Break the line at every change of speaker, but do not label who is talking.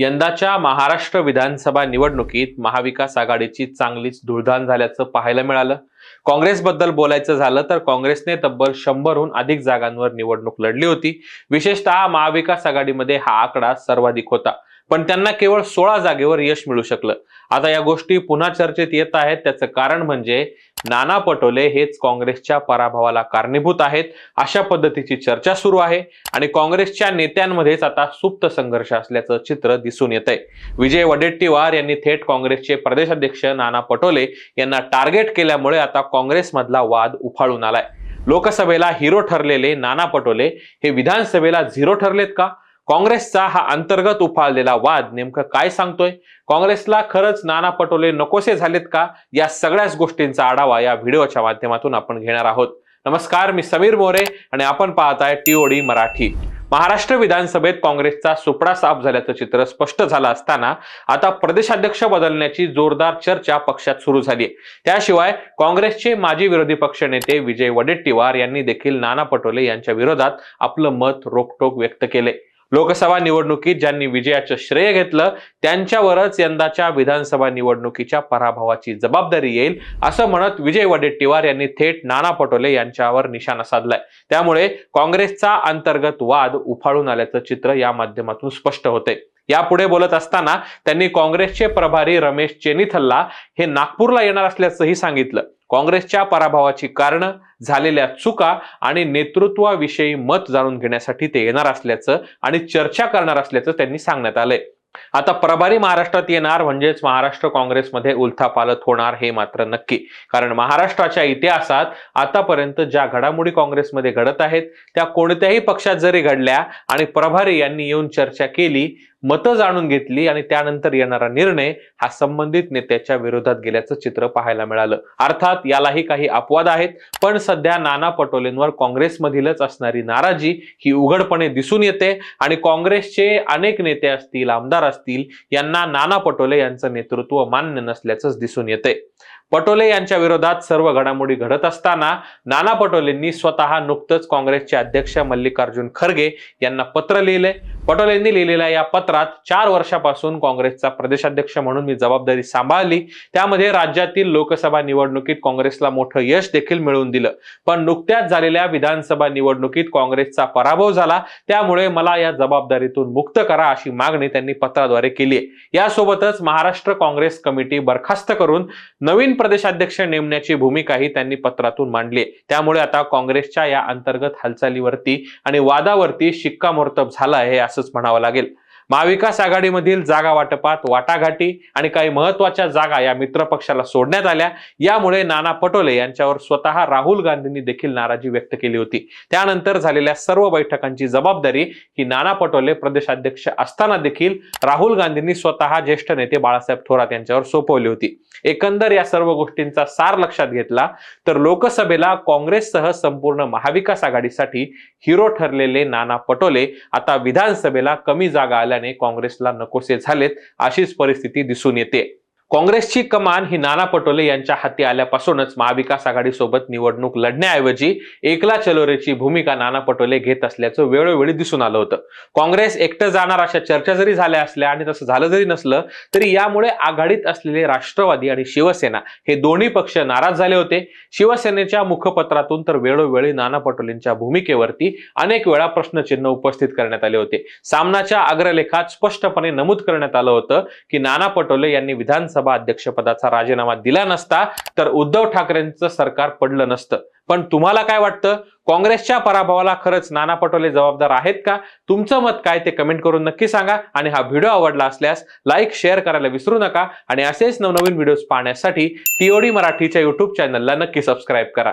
यंदाच्या महाराष्ट्र विधानसभा निवडणुकीत महाविकास आघाडीची चांगलीच धुळधाण झाल्याचं पाहायला मिळालं. काँग्रेसबद्दल बोलायचं झालं तर काँग्रेसने तब्बल शंभरहून अधिक जागांवर निवडणूक लढली होती. विशेषतः महाविकास आघाडीमध्ये हा आकडा सर्वाधिक होता. पण त्यांना केवळ सोळा जागेवर यश मिळू शकलं. आता या गोष्टी पुन्हा चर्चेत येत आहेत. त्याचं कारण म्हणजे नाना पटोले हेच काँग्रेसच्या पराभवाला कारणीभूत आहेत. अशा पद्धतीची चर्चा सुरू आहे आणि काँग्रेसच्या नेत्यांमध्येच आता सुप्त संघर्ष असल्याचं चित्र दिसून येत आहे विजय वडेट्टीवार यांनी थेट काँग्रेसचे प्रदेशाध्यक्ष नाना पटोले यांना टार्गेट केल्यामुळे आता काँग्रेसमधला वाद उफाळून आलाय. लोकसभेला हिरो ठरलेले नाना पटोले हे विधानसभेला झिरो ठरलेत का? काँग्रेसचा हा अंतर्गत उफाळलेला वाद नेमकं काय सांगतोय? काँग्रेसला खरंच नाना पटोले नकोसे झालेत का? या सगळ्याच गोष्टींचा आढावा या व्हिडिओच्या माध्यमातून आपण घेणार आहोत. नमस्कार मी समीर मोरे आणि आपण पाहताय टीओडी मराठी. महाराष्ट्र विधानसभेत काँग्रेसचा सुपडा साफ झाल्याचं चित्र स्पष्ट झालं असताना आता प्रदेशाध्यक्ष बदलण्याची जोरदार चर्चा पक्षात सुरू झाली त्याशिवाय काँग्रेसचे माजी विरोधी पक्ष नेते विजय वडेट्टीवार यांनी देखील नाना पटोले यांच्या विरोधात आपलं मत रोकटोक व्यक्त केले लोकसभा निवडणुकीत ज्यांनी विजयाचं श्रेय घेतलं त्यांच्यावरच यंदाच्या विधानसभा निवडणुकीच्या पराभवाची जबाबदारी येईल असं म्हणत विजय वडेट्टीवार यांनी थेट नाना पटोले यांच्यावर निशाणा साधलाय. त्यामुळे काँग्रेसचा अंतर्गत वाद उफाळून आल्याचं चित्र या माध्यमातून स्पष्ट होते यापुढे बोलत असताना त्यांनी काँग्रेसचे प्रभारी रमेश चेनिथल्ला हे नागपूरला येणार असल्याचंही सांगितलं. काँग्रेसच्या पराभवाची कारणं झालेल्या चुका आणि नेतृत्वाविषयी मत जाणून घेण्यासाठी ते येणार असल्याचं आणि चर्चा करणार असल्याचं त्यांनी सांगण्यात आलंय. आता प्रभारी महाराष्ट्रात येणार म्हणजेच महाराष्ट्र काँग्रेसमध्ये उलथापालथ होणार हे मात्र नक्की. कारण महाराष्ट्राच्या इतिहासात आतापर्यंत ज्या घडामोडी काँग्रेसमध्ये घडत आहेत त्या कोणत्याही पक्षात जरी घडल्या आणि प्रभारी यांनी येऊन चर्चा केली मतं जाणून घेतली आणि त्यानंतर येणारा निर्णय हा संबंधित नेत्याच्या विरोधात गेल्याचं चित्र पाहायला मिळालं. अर्थात यालाही काही अपवाद आहेत पण सध्या नाना पटोलेंवर काँग्रेसमधीलच असणारी नाराजी ही उघडपणे दिसून येते आणि काँग्रेसचे अनेक नेते असतील आमदार असतील यांना नाना पटोले यांचं नेतृत्व मान्य नसल्याचंच दिसून येते. पटोले यांच्या विरोधात सर्व घडामोडी घडत असताना नाना पटोलेंनी स्वतः नुकतंच काँग्रेसचे अध्यक्ष मल्लिकार्जुन खरगे यांना पत्र लिहिले. पटोलेंनी लिहिलेल्या या पत्रात चार वर्षापासून काँग्रेसचा प्रदेशाध्यक्ष म्हणून मी जबाबदारी सांभाळली. त्यामध्ये राज्यातील लोकसभा निवडणुकीत काँग्रेसला मोठं यश देखील मिळवून दिलं. पण नुकत्याच झालेल्या विधानसभा निवडणुकीत काँग्रेसचा पराभव झाला. त्यामुळे मला या जबाबदारीतून मुक्त करा अशी मागणी त्यांनी पत्राद्वारे केली आहे. यासोबतच महाराष्ट्र काँग्रेस कमिटी बरखास्त करून नवीन प्रदेशाध्यक्ष नेमण्याची भूमिकाही त्यांनी पत्रातून मांडली आहे. त्यामुळे आता काँग्रेसच्या या अंतर्गत हालचालीवरती आणि वादावरती शिक्कामोर्तब झाला आहे असंच म्हणावं लागेल. महाविकास आघाडीमधील जागा वाटपात वाटाघाटी आणि काही महत्त्वाच्या जागा या मित्रपक्षाला सोडण्यात आल्या. यामुळे नाना पटोले यांच्यावर स्वतः राहुल गांधींनी देखील नाराजी व्यक्त केली होती. त्यानंतर झालेल्या सर्व बैठकांची जबाबदारी ही नाना पटोले प्रदेशाध्यक्ष असताना देखील राहुल गांधींनी स्वतः ज्येष्ठ नेते बाळासाहेब थोरात यांच्यावर सोपवली होती. एकंदर या सर्व गोष्टींचा सार लक्षात घेतला तर लोकसभेला काँग्रेससह संपूर्ण महाविकास आघाडीसाठी हिरो ठरलेले नाना पटोले आता विधानसभेला कमी जागा आल्या आल्याने काँग्रेसला नकोसे झालेत अशीच परिस्थिती दिसून येते. काँग्रेसची कमान ही नाना पटोले यांच्या हाती आल्यापासूनच महाविकास आघाडीसोबत निवडणूक लढण्याऐवजी एकला चलोरेची भूमिका नाना पटोले घेत असल्याचं वेळोवेळी दिसून आलं होतं. काँग्रेस एकटं जाणार अशा चर्चा जरी झाल्या असल्या आणि तसं झालं जरी नसलं तरी यामुळे आघाडीत असलेले राष्ट्रवादी आणि शिवसेना हे दोन्ही पक्ष नाराज झाले होते. शिवसेनेच्या मुखपत्रातून तर वेळोवेळी नाना पटोलेंच्या भूमिकेवरती अनेक वेळा प्रश्नचिन्ह उपस्थित करण्यात आले होते. सामनाच्या अग्रलेखात स्पष्टपणे नमूद करण्यात आलं होतं की नाना पटोले यांनी विधानसभा विधानसभा अध्यक्षपदाचा राजीनामा दिला नसता तर उद्धव ठाकरेंचं सरकार पडलं नसतं. पण तुम्हाला काय वाटतं? काँग्रेसच्या पराभवाला खरंच नाना पटोले जबाबदार आहेत का? तुमचं मत काय ते कमेंट करून नक्की सांगा आणि हा व्हिडिओ आवडला असल्यास लाईक शेअर करायला विसरू नका आणि असेच नवनवीन व्हिडिओज पाहण्यासाठी टीओडी मराठीच्या युट्यूब चॅनलला नक्की सबस्क्राईब करा.